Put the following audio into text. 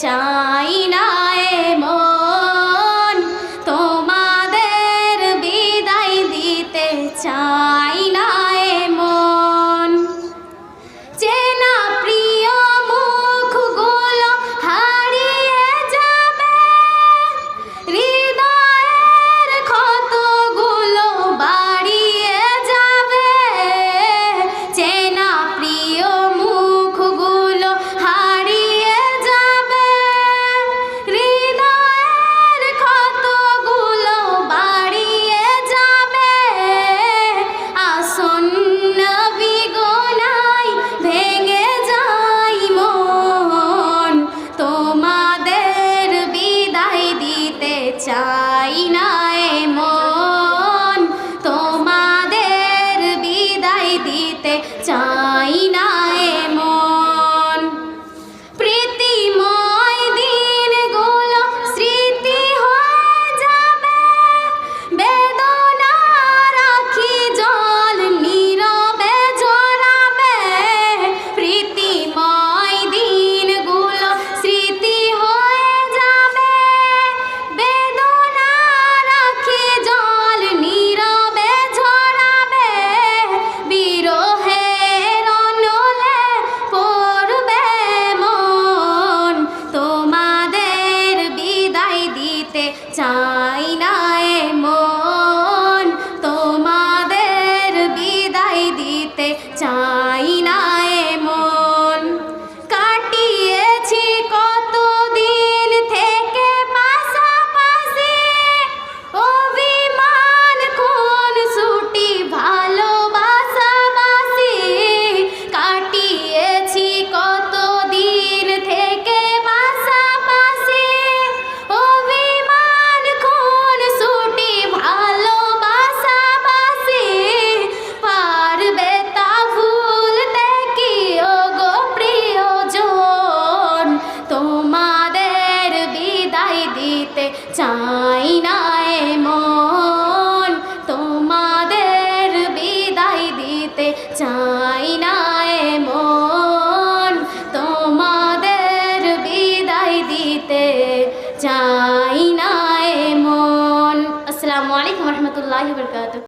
চাই Aina. চাই না মন আসসালামু আলাইকুম রহমতুল্লাহ বরকাত